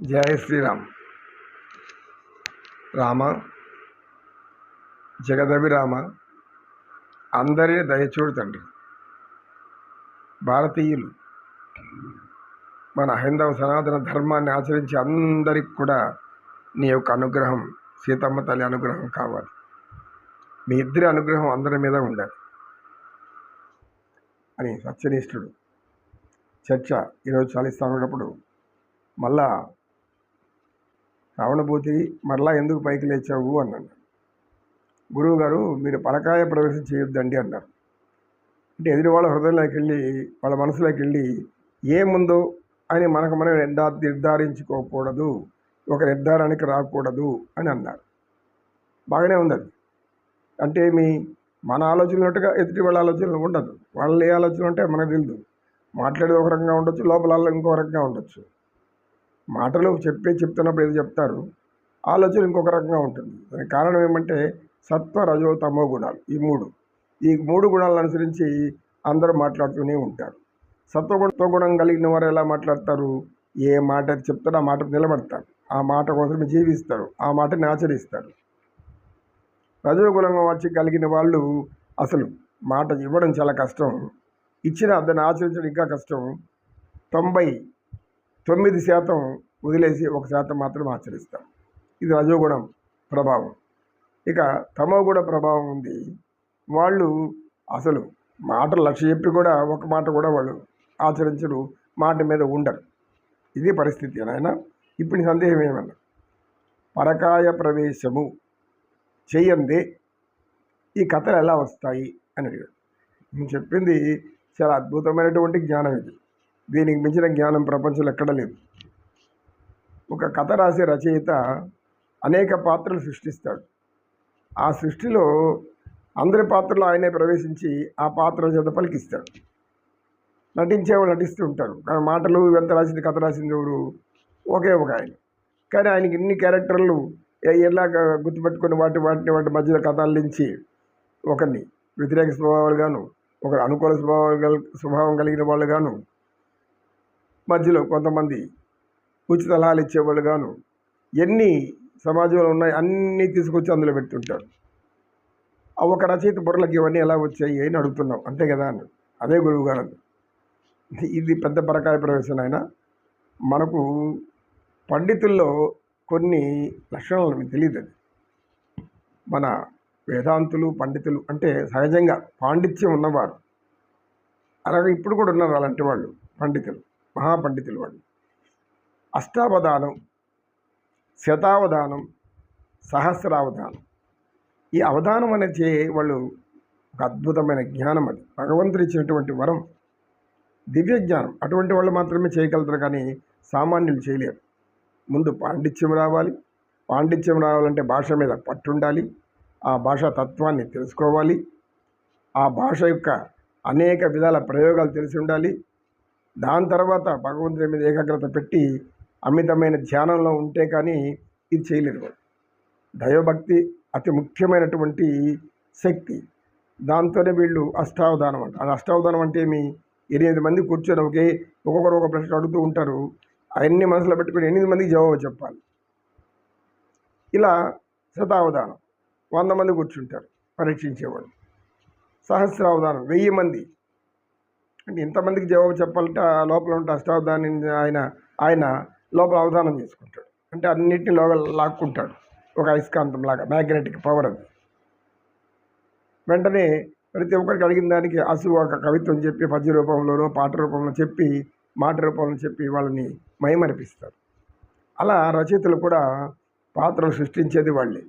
జయ శ్రీరామ్. రామ జగదవి రామ అందరినీ దయచూడు తండ్రి భారతీయులు మన హైందవ సనాతన ధర్మాన్ని ఆచరించి అందరికి కూడా నీ యొక్క అనుగ్రహం సీతమ్మ తల్లి అనుగ్రహం కావాలి. మీ ఇద్దరి అనుగ్రహం అందరి మీద ఉండాలి. అని సత్యనిష్ఠుడు చర్చ ఈరోజు చాలిస్తా ఉన్నప్పుడు మళ్ళా రావణభూతి మరలా ఎందుకు పైకి లేచావు? అన్నాడు. గురువు గారు మీరు పరకాయ ప్రవేశం చేయొద్దండి అన్నారు. అంటే ఎదురువాళ్ళ హృదయంలోకి వెళ్ళి వాళ్ళ మనసులోకి వెళ్ళి ఏముందో అని మనకు మనం నిర్ధారించుకోకూడదు ఒక నిర్ధారానికి రాకూడదు అని అన్నారు. బాగానే ఉంది అది అంటే మీ మన ఆలోచనలుగా ఎదుటి వాళ్ళ ఆలోచనలు ఉండదు. వాళ్ళ ఏ ఆలోచనలు ఉంటే మనకు తెలియదు మాట్లాడేది ఒక రకంగా ఉండొచ్చు లోపల ఇంకో రకంగా ఉండొచ్చు. మాటలు చెప్పే చెప్తున్నప్పుడు ఏదో చెప్తారు? ఆలోచన ఇంకొక రకంగా ఉంటుంది. దానికి కారణం ఏమంటే సత్వ రజో తమో గుణాలు ఈ మూడు. ఈ మూడు గుణాలను అనుసరించి అందరూ మాట్లాడుతూనే ఉంటారు. సత్వగుణతో గుణం కలిగిన వారు ఎలా మాట్లాడతారు? ఏ మాట చెప్తారో ఆ మాట నిలబడతారు. ఆ మాట కోసం జీవిస్తారు. ఆ మాటని ఆచరిస్తారు. రజోగుణం వచ్చి కలిగిన వాళ్ళు అసలు మాట ఇవ్వడం చాలా కష్టం. ఇచ్చిన దాన్ని ఆచరించడం ఇంకా కష్టం. తొంభై తొమ్మిది శాతం వదిలేసి ఒక శాతం మాత్రం ఆచరిస్తాం. ఇది రజోగుణం ప్రభావం. ఇక తమోగుణ ప్రభావం ఉంది. వాళ్ళు అసలు మాటలు లక్ష చెప్పి కూడా ఒక మాట కూడా వాళ్ళు ఆచరించరు మాట మీద ఉండరు. ఇది పరిస్థితి నాయన. ఇప్పుడు సందేహం ఏమన్నా? పరకాయ ప్రవేశము చెయ్యందే ఈ కథలు ఎలా వస్తాయి అని అడిగాడు. నేను చెప్పింది చాలా అద్భుతమైనటువంటి జ్ఞానం ఇది. దీనికి మించిన జ్ఞానం ప్రపంచంలో ఎక్కడ లేదు. ఒక కథ రాసే రచయిత అనేక పాత్రలు సృష్టిస్తాడు. ఆ సృష్టిలో అందరి పాత్రలో ఆయనే ప్రవేశించి ఆ పాత్ర చేత పలికిస్తాడు. నటించేవాళ్ళు నటిస్తూ ఉంటారు. కానీ మాటలు ఎంత రాసింది కథ రాసింది ఎవరు? ఒకే ఒక ఆయన. కానీ ఆయనకి ఇన్ని క్యారెక్టర్లు ఎలా గుర్తుపెట్టుకుని వాటి వాటిని వాటి మధ్యలో కథ అల్లించి ఒకరిని వ్యతిరేక స్వభావాలు గాను ఒకరు అనుకూల స్వభావాలు స్వభావం కలిగిన వాళ్ళు గాను మధ్యలో కొంతమంది ఉచిత లాలు ఇచ్చేవాళ్ళు గాను ఎన్ని సమాజంలో ఉన్నాయి అన్నీ తీసుకొచ్చి అందులో పెడుతుంటారు ఒక రచయిత బుర్రలకి ఇవన్నీ ఎలా వచ్చాయి అని అడుగుతున్నాం అంతే కదా అని. అదే గురువు గారు ఇది పెద్ద పరకాయ ప్రవేశం అయినా మనకు పండితుల్లో కొన్ని లక్షణాలు మీకు తెలియదు అది. మన వేదాంతులు పండితులు అంటే సహజంగా పాండిత్యం ఉన్నవారు. అలాగే ఇప్పుడు కూడా ఉన్నారు అలాంటి వాళ్ళు పండితులు. మహాపండితులు వాళ్ళు అష్టావధానం శతావధానం సహస్రావధానం. ఈ అవధానం అనేది చే- వాళ్ళు ఒక అద్భుతమైన జ్ఞానం అది. భగవంతుడు ఇచ్చినటువంటి వరం దివ్య జ్ఞానం. అటువంటి వాళ్ళు మాత్రమే చేయగలుగుతారు కానీ సామాన్యులు చేయలేరు. ముందు పాండిత్యం రావాలి. పాండిత్యం రావాలంటే భాష మీద పట్టు ఉండాలి ఆ భాషా తత్వాన్ని తెలుసుకోవాలి. ఆ భాష యొక్క అనేక విధాల ప్రయోగాలు తెలిసి ఉండాలి. దాని తర్వాత భగవంతుడి మీద ఏకాగ్రత పెట్టి అమితమైన ధ్యానంలో ఉంటే కానీ ఇది చేయలేరు దైవభక్తి అతి ముఖ్యమైనటువంటి శక్తి. దాంతోనే వీళ్ళు అష్టావధానం అంట. అది అష్టావధానం అంటే ఏమి? ఎనిమిది మంది కూర్చొని ఒకే ఒక్కొక్కరు ఒక ప్రశ్న అడుగుతూ ఉంటారు. అవన్నీ మనసులో పెట్టుకుని ఎనిమిది మందికి జవాబు చెప్పాలి. ఇలా శతావధానం. వంద మంది కూర్చుంటారు పరీక్షించేవాడు సహస్రావధానం. వెయ్యి మంది. అంటే ఇంతమందికి జవాబు చెప్పాలంటే ఆ లోపల ఉంటే అష్టావధాని ఆయన ఆయన లోపల అవధానం చేసుకుంటాడు. అంటే అన్నిటిని లోపల లాక్కుంటాడు. ఒక అయస్కాంతం లాగా మ్యాగ్నెటిక్ పవర్ అది. వెంటనే ప్రతి ఒక్కరికి అడిగిన దానికి అసు ఒక కవిత్వం చెప్పి పద్య రూపంలోనో పాట రూపంలో చెప్పి మాట రూపంలో చెప్పి వాళ్ళని మయమనిపిస్తారు అలా రచయితలు కూడా పాత్రలు సృష్టించేది వాళ్ళే.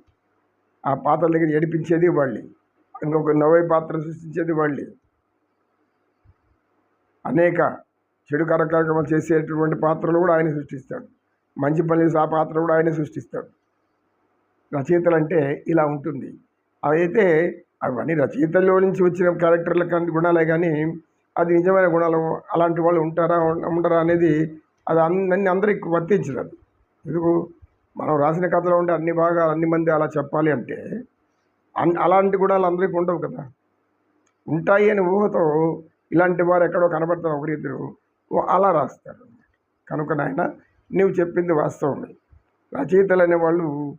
ఆ పాత్రల దగ్గర ఏడిపించేది వాళ్ళే. ఇంకొక నవ్వే పాత్ర సృష్టించేది వాళ్ళే. అనేక చెడు కార్యక్రమాలు చేసేటటువంటి పాత్రలు కూడా ఆయన సృష్టిస్తాడు. మంచి పనులు ఆ పాత్ర కూడా ఆయనే సృష్టిస్తాడు. రచయితలు అంటే ఇలా ఉంటుంది. అవైతే అవన్నీ రచయితల్లో నుంచి వచ్చిన క్యారెక్టర్ల గుణాలే కానీ అది నిజమైన గుణాలు అలాంటి వాళ్ళు ఉంటారా ఉండరా అనేది అది అన్ని అందరికి వర్తించదు అది. ఎందుకు? మనం రాసిన కథలో ఉంటే అన్ని బాగా అన్ని మంది అలా చెప్పాలి అంటే అన్ అలాంటి గుణాలు అందరికీ ఉండవు కదా. ఉంటాయి అని ఊహతో ఇలాంటి వారు ఎక్కడో కనబడతారు ఒకరిద్దరు. ఓ అలా రాస్తారు. కనుక నాయన నువ్వు చెప్పింది వాస్తవమే. రచయితలు అనేవాళ్ళు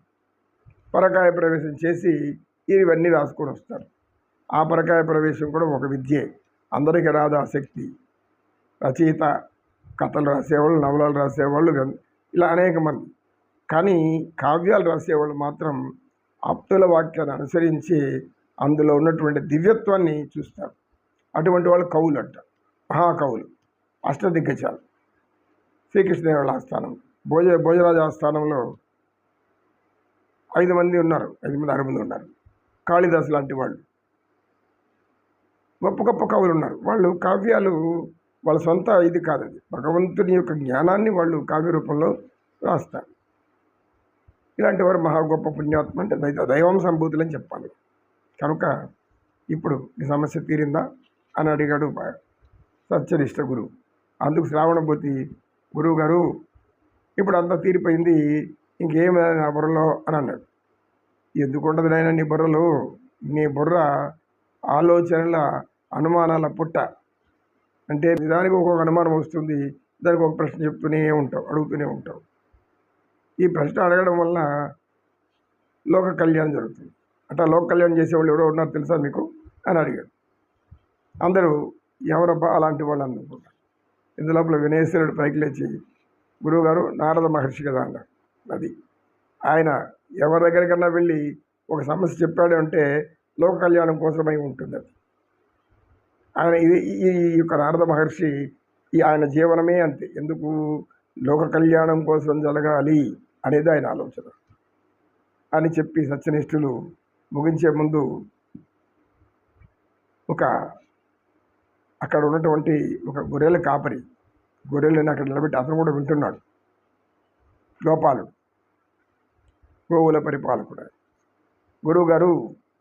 పరకాయ ప్రవేశం చేసి ఇవన్నీ రాసుకొని వస్తారు. ఆ పరకాయ ప్రవేశం కూడా ఒక విద్యే. అందరికీ రాదు ఆ శక్తి. రచయిత కథలు రాసేవాళ్ళు నవలలు రాసేవాళ్ళు ఇలా అనేక మంది. కానీ కావ్యాలు రాసేవాళ్ళు మాత్రం ఆప్తుల వాక్యాన్ని అనుసరించి అందులో ఉన్నటువంటి దివ్యత్వాన్ని చూస్తారు. అటువంటి వాళ్ళు కవులు అంటారు మహాకవులు. అష్టదిగ్గజాలు. శ్రీకృష్ణదేవుల ఆస్థానం. భోజ భోజరాజ ఆస్థానంలో ఐదు మంది ఉన్నారు. ఐదు మంది ఆరు మంది ఉన్నారు. కాళిదాసు లాంటి వాళ్ళు. గొప్ప గొప్ప కవులు ఉన్నారు. వాళ్ళు కావ్యాలు వాళ్ళ సొంత ఇది కాదు అది. భగవంతుని యొక్క జ్ఞానాన్ని వాళ్ళు కావ్య రూపంలో రాస్తారు. ఇలాంటి వారు మహా గొప్ప పుణ్యాత్మ అంటే దైవం సంభూతులు అని చెప్పాలి. కనుక ఇప్పుడు ఈ సమస్య తీరిందా? అని అడిగాడు ప- సత్యనిష్ట గురువు. అందుకు శ్రావణభూతి గురువు గారు ఇప్పుడు అంతా తీరిపోయింది ఇంకేమి నా బుర్రలో అని అన్నాడు. ఎందుకు ఉండదు నాయన నీ బుర్రలో? నీ బుర్ర ఆలోచనల అనుమానాల పుట్ట. అంటే దానికి ఒక్కొక్క అనుమానం వస్తుంది దానికి ఒక ప్రశ్న చెప్తూనే ఉంటావు అడుగుతూనే ఉంటావు. ఈ ప్రశ్న అడగడం వల్ల లోక కళ్యాణం జరుగుతుంది. అట్లా లోక కళ్యాణం చేసేవాళ్ళు ఎవరో ఉన్నారు తెలుసా మీకు? అని అడిగాడు. అందరూ ఎవరబ్బా అలాంటి వాళ్ళు అనుకుంటారు ఇందు లోపల వినయేశ్వరుడు పైకి లేచి గురువుగారు నారద మహర్షి కదా అన్నారు అది ఆయన ఎవరి దగ్గరికన్నా వెళ్ళి ఒక సమస్య చెప్పాడు అంటే లోక కళ్యాణం కోసమై ఉంటుంది అది. ఆయన ఇది ఈ ఈ యొక్క నారద మహర్షి ఈ ఆయన జీవనమే అంతే. ఎందుకు లోక కళ్యాణం కోసం జరగాలి అనేది ఆయన ఆలోచన. అని చెప్పి సత్యనిష్ఠులు ముగించే ముందు ఒక అక్కడ ఉన్నటువంటి ఒక గొర్రెల కాపరి గొర్రెలను అక్కడ నిలబెట్టి అతను కూడా వింటున్నాడు. గోపాలుడు గోవుల పరిపాలకుడు గురువు గారు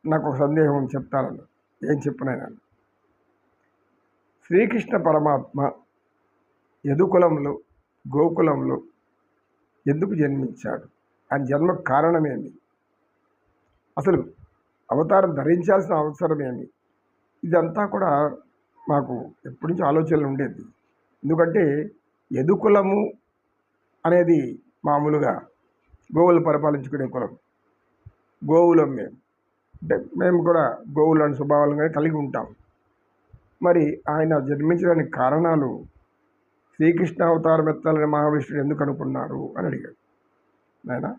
నాకు ఒక సందేహం చెప్తానన్నాడు. ఏం చెప్పునైనా శ్రీకృష్ణ పరమాత్మ యదుకులంలో గోకులంలో ఎందుకు జన్మించాడు? ఆయన జన్మ కారణమేమి? అసలు అవతారం ధరించాల్సిన అవసరం ఏమి ఇదంతా కూడా మాకు ఎప్పటి నుంచి ఆలోచనలు ఉండేది ఎందుకంటే యదుకులము అనేది మామూలుగా గోవులు పరిపాలించుకునే కులం. గోవులం మేము అంటే మేము కూడా గోవులను స్వభావాలుగా కలిగి ఉంటాం. మరి ఆయన జన్మించడానికి కారణాలు శ్రీకృష్ణ అవతారం ఎత్తాలని మహావిష్ణుడు ఎందుకు అనుకున్నారు అని అడిగాడు. ఆయన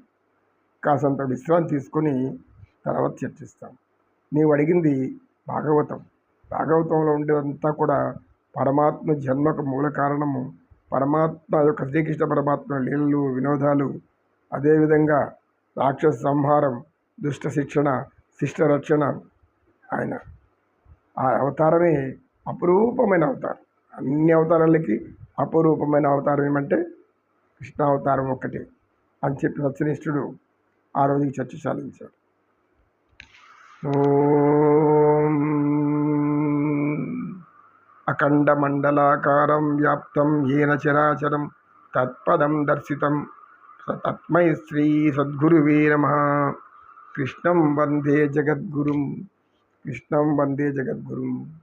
కాసంత విశ్రాంతి తీసుకొని తర్వాత చర్చిస్తాం. నీవు అడిగింది భాగవతం. భాగవతంలో ఉండేదంతా కూడా పరమాత్మ జన్మకు మూల కారణము. పరమాత్మ యొక్క శ్రీకృష్ణ పరమాత్మ లీలలు వినోదాలు అదేవిధంగా రాక్షస సంహారం దుష్ట శిక్షణ శిష్ట రక్షణ ఆయన. ఆ అవతారమే అపురూపమైన అవతారం. అన్ని అవతారాలకి అపురూపమైన అవతారం ఏమంటే కృష్ణావతారం ఒక్కటే అని చెప్పి సత్యనిష్ఠుడు ఆ రోజుకి చర్చ చాలించాడు అఖండమండలాకారం వ్యాప్తం ఏన చరాచరం తత్పదం దర్శితం. తత్మై శ్రీ సద్గురువే నమ. కృష్ణం వందే జగద్గురుం. కృష్ణం వందే జగద్గురుం.